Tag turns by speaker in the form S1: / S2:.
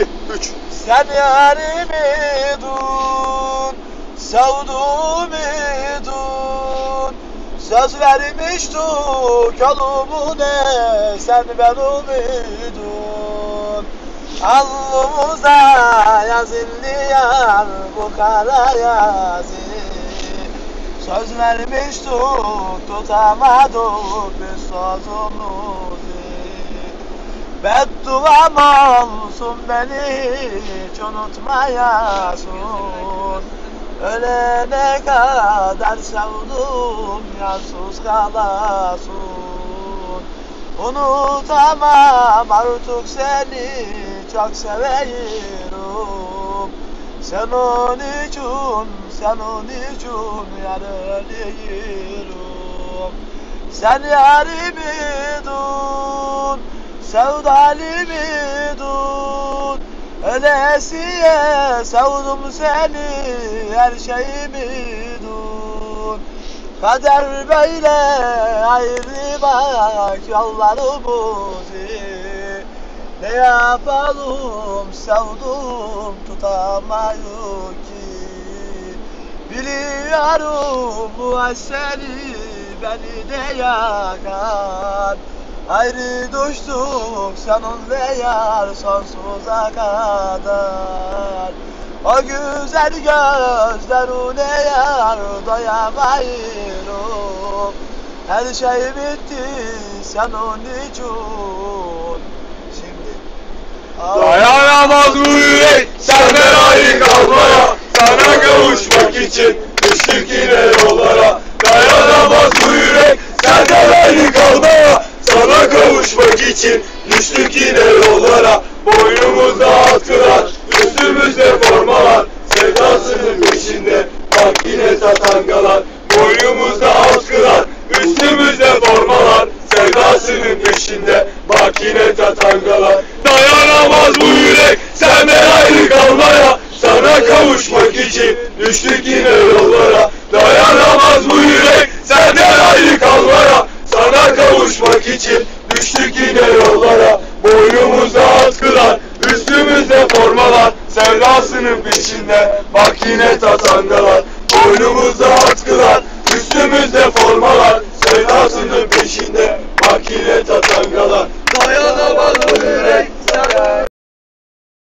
S1: 3.
S2: Sen yarimi dun, sevduğumu dun. Söz vermiştik yolumune sen ben umudun Alnımıza yazıldı yar bu kara yazı. Söz vermiştik tutamadık biz sözümüzü Bedduam olsun beni hiç unutmayasın Ölene kadar sevdim yansız kalasın Unutamam artık seni çok severim. Senin için, senin için yar ölüyorum Sen yarimidin, sevdalimidin Ölesiye sevdim seni her şeyimidin Kader böyle ayrı bak yollarımızı Ne yapalım sevdim tutamayız ki. Biliyorum bu seni beni de yakar Ayrı düştük seninle yar sonsuza kadar. O güzel gözlerine yar doyamayırım Her şey bitti senin için. Şimdi
S1: Dayanamaz bu yürek senden ayrı kalmaya Sana kavuşmak için düştük yine yollara Dayanamaz bu yürek senden ayrı kalmaya Sana kavuşmak için düştük yine yollara Boynumuzda atkılar, üstümüzde formalar Sevdasının peşinde bak yine tatangalar Boynumuzda atkılar, üstümüzde formalar Sevdasının peşinde bak yine tatangalar Dayanamaz bu yürek senden ayrı kalmaya Sana kavuşmak için düştük yine için düştük yine yollara. Boynumuzda atkılar, üstümüzde formalar Sevdasının peşinde bak yine tatangalar Boynumuzda atkılar, üstümüzde formalar Sevdasının peşinde bak yine tatangalar